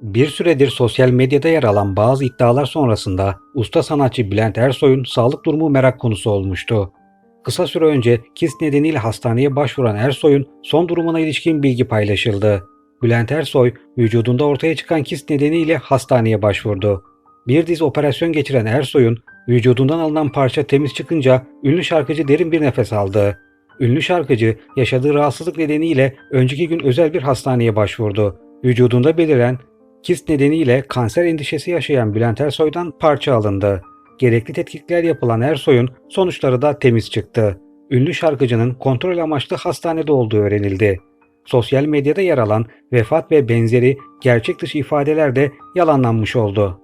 Bir süredir sosyal medyada yer alan bazı iddialar sonrasında usta sanatçı Bülent Ersoy'un sağlık durumu merak konusu olmuştu. Kısa süre önce kist nedeniyle hastaneye başvuran Ersoy'un son durumuna ilişkin bilgi paylaşıldı. Bülent Ersoy, vücudunda ortaya çıkan kist nedeniyle hastaneye başvurdu. Bir diz operasyon geçiren Ersoy'un vücudundan alınan parça temiz çıkınca ünlü şarkıcı derin bir nefes aldı. Ünlü şarkıcı yaşadığı rahatsızlık nedeniyle önceki gün özel bir hastaneye başvurdu. Vücudunda beliren kist nedeniyle kanser endişesi yaşayan Bülent Ersoy'dan parça alındı. Gerekli tetkikler yapılan Ersoy'un sonuçları da temiz çıktı. Ünlü şarkıcının kontrol amaçlı hastanede olduğu öğrenildi. Sosyal medyada yer alan vefat ve benzeri gerçek dışı ifadeler de yalanlanmış oldu.